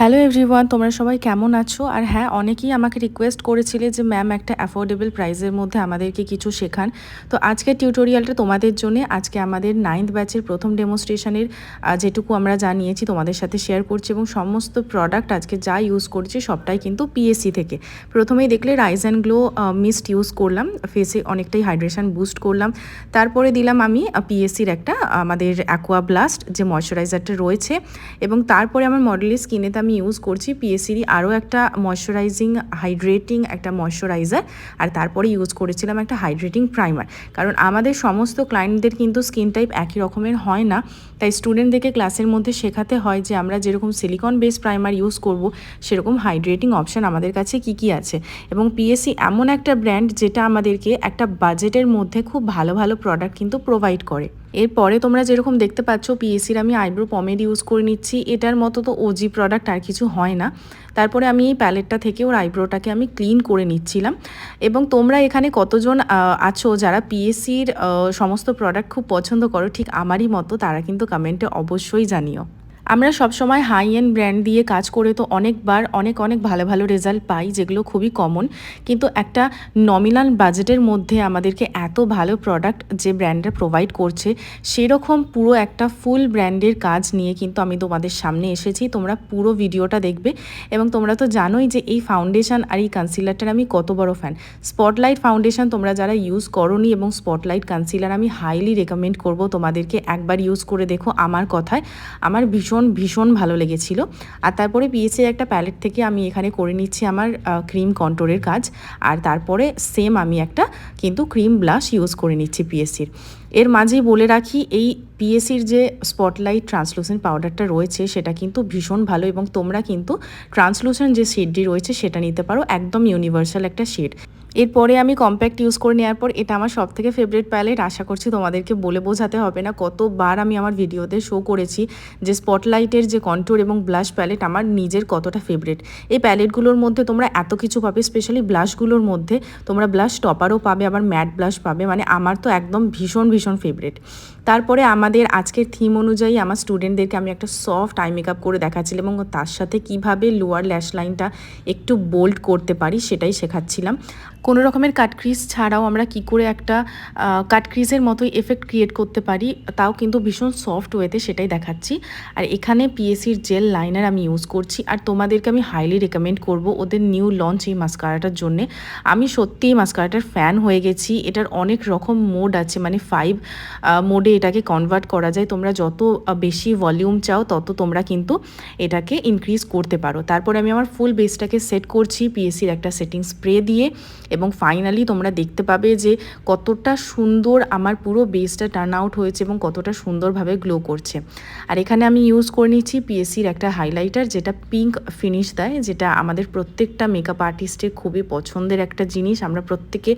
Hello everyone তোমরা সবাই কেমন আছো? আর হ্যাঁ অনেকেই আমাকে রিকোয়েস্ট করেছিলে যে ম্যাম একটা অ্যাফোর্ডেবল প্রাইসের মধ্যে আমাদেরকে কিছু শেখান। তো আজকের টিউটোরিয়ালটা তোমাদের জন্য, আজকে আমাদের নাইন্থ ব্যাচের প্রথম ডেমনস্ট্রেশনের যেটুকু আমরা জানিয়েছি, তোমাদের সাথে শেয়ার করছি এবং সমস্ত প্রোডাক্ট আজকে যা ইউজ করছি, সবটাই কিন্তু পিএসসি থেকে। প্রথমেই দেখলে rice and glow mist use করলাম ফেসে অনেকটাই হাইড্রেশন বুস্ট করলাম। তারপরে দিলাম আমি পিএসসির একটা, আমাদের অ্যাকোয়া ব্লাস্ট যে ময়শ্চারাইজারটা রয়েছে এবং তারপরে আমার মডেলের স্কিনেতে আমি ইউজ করছি পিএসসিরই আরও একটা ময়শ্চারাইজিং হাইড্রেটিং একটা ময়শ্চারাইজার আর তারপরে ইউজ করেছিলাম একটা হাইড্রেটিং প্রাইমার কারণ আমাদের সমস্ত ক্লায়েন্টদের কিন্তু স্কিন টাইপ একই রকমের হয় না। তাই স্টুডেন্টদেরকে ক্লাসের মধ্যে শেখাতে হয় যে আমরা যেরকম সিলিকন বেস প্রাইমার ইউজ করব, সেরকম হাইড্রেটিং অপশান আমাদের কাছে কি কি আছে। এবং পিএসসি এমন একটা ব্র্যান্ড যেটা আমাদেরকে একটা বাজেটের মধ্যে খুব ভালো ভালো প্রোডাক্ট কিন্তু প্রোভাইড করে। এরপরে তোমরা যেরকম দেখতে পাচ্ছ পিএসির আমি আইব্রো পমেড ইউজ করে নিচ্ছি। এটার মতো তো ওজি প্রোডাক্ট আর কিছু হয় না। তারপরে আমি এই প্যালেটটা থেকে ওর আইব্রোটাকে আমি ক্লিন করে নিচ্ছিলাম। এবং তোমরা এখানে কতজন আছো যারা পিএসসির সমস্ত প্রোডাক্ট খুব পছন্দ করো, ঠিক আমারই মতো, তারা কিন্তু কমেন্টে অবশ্যই জানিও। আমরা সবসময় হাই এন্ড ব্র্যান্ড দিয়ে কাজ করে তো অনেকবার, অনেক অনেক ভালো ভালো রেজাল্ট পাই, যেগুলো খুবই কমন কিন্তু একটা নমিনাল বাজেটের মধ্যে আমাদেরকে এত ভালো প্রোডাক্ট যে ব্র্যান্ডটা প্রোভাইড করছে, সেরকম পুরো একটা ফুল ব্র্যান্ডের কাজ নিয়ে কিন্তু আমি তোমাদের সামনে এসেছি। তোমরা পুরো ভিডিওটা দেখবে এবং তোমরা তো জানোই যে এই ফাউন্ডেশন আর এই কনসিলারটার আমি কত বড় ফ্যান স্পটলাইট ফাউন্ডেশন তোমরা যারা ইউজ করনি এবং স্পটলাইট কনসিলার আমি হাইলি রেকমেন্ড করব, তোমাদেরকে একবার ইউজ করে দেখো। আমার কথায়, আমার ভীষণ ভীষণ ভীষণ ভালো লেগেছিল। আর তারপরে পিএসির একটা প্যালেট থেকে আমি এখানে করে নিচ্ছি আমার ক্রিম কন্ট্রোলের কাজ। আর তারপরে সেম আমি একটা কিন্তু ক্রিম ব্লাশ ইউজ করে নিচ্ছি পিএসির এর। মাঝেই বলে রাখি, এই পিএসির যে স্পটলাইট ট্রান্সলুসেন্ট পাউডারটা রয়েছে, সেটা কিন্তু ভীষণ ভালো এবং তোমরা কিন্তু ট্রান্সলুসেন্ট যে শেডটি রয়েছে, সেটা নিতে পারো। একদম ইউনিভার্সাল একটা শেড এরপরে আমি কম্প্যাক্ট ইউজ করে নেওয়ার পর এটা আমার সব থেকে ফেভারিট প্যালেট আশা করছি তোমাদেরকে বলে বোঝাতে হবে না, কতবার আমি আমার ভিডিওতে শো করেছি যে স্পটলাইটের যে কন্ট্রোর এবং ব্লাশ প্যালেট আমার নিজের কতটা ফেভারিট এই প্যালেটগুলোর মধ্যে তোমরা এত কিছু পাবে স্পেশালি ব্লাশগুলোর মধ্যে তোমরা ব্লাশ টপারও পাবে, আবার ম্যাট ব্লাশ পাবে মানে আমার তো একদম ভীষণ ভীষণ ফেভারিট তারপরে আমাদের আজকের থিম অনুযায়ী আমার স্টুডেন্টদেরকে আমি একটা সফট আই মেকআপ করে দেখাচ্ছিলাম এবং তার সাথে কীভাবে লোয়ার ল্যাশ লাইনটা একটু বোল্ড করতে পারি সেটাই শেখাচ্ছিলাম। কোনো রকমের কাটক্রিজ ছাড়াও আমরা কি করে একটা কাটক্রিজের মতোই এফেক্ট ক্রিয়েট করতে পারি, তাও কিন্তু ভীষণ সফট ওয়েতে সেটাই দেখাচ্ছি। আর এখানে পিএসির জেল লাইনার আমি ইউজ করছি, আর তোমাদেরকে আমি হাইলি রেকমেন্ড করব ওদের নিউ লঞ্চ এই মাস্কারাটার জন্যে। আমি সত্যিই মাস্কারাটার ফ্যান হয়ে গেছি, এটার অনেক রকম মোড আছে মানে ফাইভ মোডে এটাকে কনভার্ট করা যায়। তোমরা যত বেশি ভলিউম চাও, তত তোমরা কিন্তু এটাকে ইনক্রিজ করতে পারো। তারপরে আমি আমার ফুল বেসটাকে সেট করছি পিএসির একটা সেটিং স্প্রে দিয়ে এবং ফাইনালি তোমরা দেখতে পাবে যে কতটা সুন্দর আমার পুরো বেসটা টার্ন আউট হয়েছে এবং কতটা সুন্দরভাবে গ্লো করছে। আর এখানে আমি ইউজ করে নিচ্ছি পিএসসির একটা হাইলাইটার যেটা পিঙ্ক ফিনিশ দেয়, যেটা আমাদের প্রত্যেকটা মেকআপ আর্টিস্টের খুবই পছন্দের একটা জিনিস। আমরা প্রত্যেকে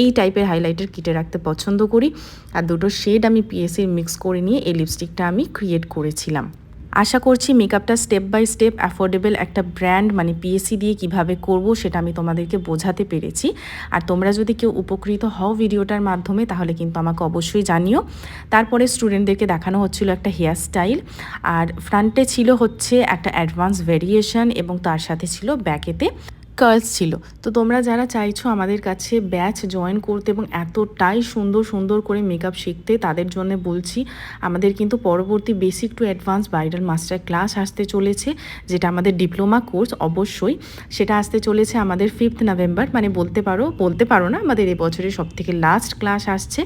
এই টাইপের হাইলাইটার কিটে রাখতে পছন্দ করি। আর দুটো শেড আমি পিএসসির মিক্স করে নিয়ে এই লিপস্টিকটা আমি ক্রিয়েট করেছিলাম। আশা করছি মেকআপটা স্টেপ বাই স্টেপ অ্যাফোর্ডেবল একটা ব্র্যান্ড মানে পিএসসি দিয়ে কীভাবে করব সেটা আমি তোমাদেরকে বোঝাতে পেরেছি। আর তোমরা যদি কেউ উপকৃত হও ভিডিওটার মাধ্যমে, তাহলে কিন্তু আমাকে অবশ্যই জানিও। তারপরে স্টুডেন্টদেরকে দেখানো হচ্ছিল একটা হেয়ার স্টাইল আর ফ্রন্টে ছিল হচ্ছে একটা অ্যাডভান্স ভেরিয়েশন এবং তার সাথে ছিল ব্যাকেতে কার্লস ছিল। তো তোমরা যারা চাইছো আমাদের কাছে ব্যাচ জয়েন করতে এবং এতটাই সুন্দর সুন্দর করে মেকআপ শিখতে, তাদের জন্য বলছি, আমাদের কিন্তু পরবর্তী basic to advance bridal master class আসতে চলেছে, যেটা আমাদের ডিপ্লোমা কোর্স অবশ্যই। সেটা আসতে চলেছে আমাদের ফিফথ নভেম্বর মানে বলতে পারো বলতে পারো না, আমাদের এবছরের সব থেকে লাস্ট ক্লাস আসছে।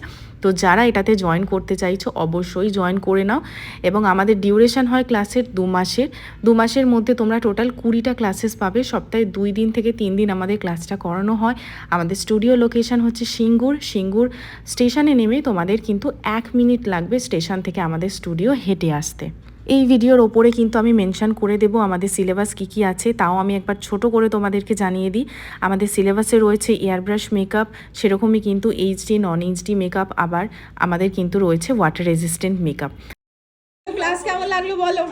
তো যারা এটাতে জয়েন করতে চাইছো, অবশ্যই জয়েন করে নাও। এবং আমাদের ডিউরেশন হয় ক্লাসের দু মাসের। দু মাসের মধ্যে তোমরা টোটাল কুড়িটা ক্লাসেস পাবে। সপ্তাহে দুই দিন থেকে তিন দিন আমাদের ক্লাসটা করানো হয়। আমাদের স্টুডিও লোকেশন হচ্ছে সিঙ্গুর। সিঙ্গুর স্টেশনে নেমে তোমাদের কিন্তু এক মিনিট লাগবে স্টেশন থেকে আমাদের স্টুডিও হেঁটে আসতে। এই ভিডিওর ওপরে কিন্তু আমি মেনশন করে দেব আমাদের সিলেবাস কী কী আছে, তাও আমি একবার ছোট করে তোমাদেরকে জানিয়ে দিই। আমাদের সিলেবাসে রয়েছে এয়ারব্রাশ মেকআপ সেরকমই কিন্তু এইচডি নন এইচডি মেকআপ আবার আমাদের কিন্তু রয়েছে ওয়াটার রেজিস্ট্যান্ট মেকআপ ক্লাস কেমন লাগল বলো?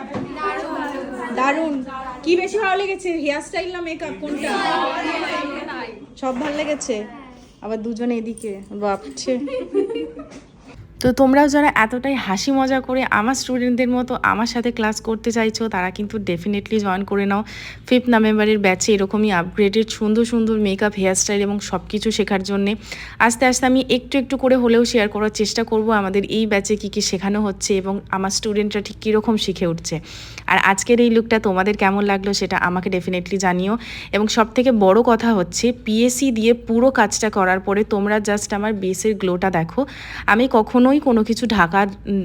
দারুণ। কি বেশি ভালো লেগেছে? হেয়ার স্টাইল না মেকআপ কোনটা? সব ভালো লেগেছে? আবার দুজন এদিকে বাপছে তো তোমরাও যারা এতটাই হাসি মজা করে আমার স্টুডেন্টদের মতো আমার সাথে ক্লাস করতে চাইছো, তারা কিন্তু ডেফিনেটলি জয়েন করে নাও। ফিফথ নভেম্বরের ব্যাচে এরকমই আপগ্রেডেড সুন্দর সুন্দর মেকআপ হেয়ারস্টাইল এবং সব কিছু শেখার জন্যে। আস্তে আস্তে আমি একটু একটু করে হলেও শেয়ার করার চেষ্টা করব আমাদের এই ব্যাচে কী কী শেখানো হচ্ছে এবং আমার স্টুডেন্টরা ঠিক কীরকম শিখে উঠছে। আর আজকের এই লুকটা তোমাদের কেমন লাগল সেটা আমাকে ডেফিনেটলি জানিও। এবং সব থেকে বড় কথা হচ্ছে পিএসসি দিয়ে পুরো কাজটা করার পরে তোমরা জাস্ট আমার বেসের গ্লোটা দেখো। আমি কখনোই কোনো কিছু ঢাকা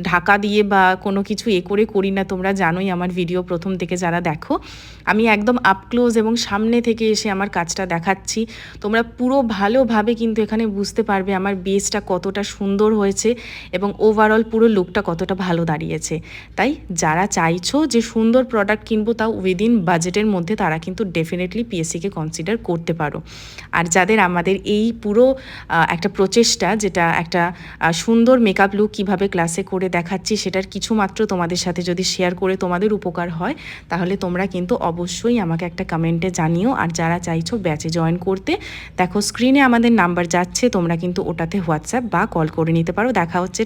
ঢাকা দিয়ে বা কোনো কিছু এ করে করি না, তোমরা জানোই আমার ভিডিও প্রথম থেকে যারা দেখো। আমি একদম আপক্লোজ এবং সামনে থেকে এসে আমার কাজটা দেখাচ্ছি। তোমরা পুরো ভালোভাবে কিন্তু এখানে বুঝতে পারবে আমার বেসটা কতটা সুন্দর হয়েছে এবং ওভারঅল পুরো লুকটা কতটা ভালো দাঁড়িয়েছে। তাই যারা চাইছো যে সুন্দর প্রোডাক্ট কিনবো তাও উইদিন বাজেটের মধ্যে তারা কিন্তু ডেফিনেটলি পিএসসিকে কনসিডার করতে পারো। আর যাদের আমাদের এই পুরো একটা প্রচেষ্টা যেটা একটা সুন্দর সুন্দর মেকআপ লুক কীভাবে ক্লাসে করে দেখাচ্ছি সেটার কিছু মাত্র তোমাদের সাথে যদি শেয়ার করে তোমাদের উপকার হয়, তাহলে তোমরা কিন্তু অবশ্যই আমাকে একটা কমেন্টে জানিও। আর যারা চাইছো ব্যাচে জয়েন করতে, দেখো স্ক্রিনে আমাদের নাম্বার যাচ্ছে, তোমরা কিন্তু ওটাতে হোয়াটসঅ্যাপ বা কল করে নিতে পারো। দেখা হচ্ছে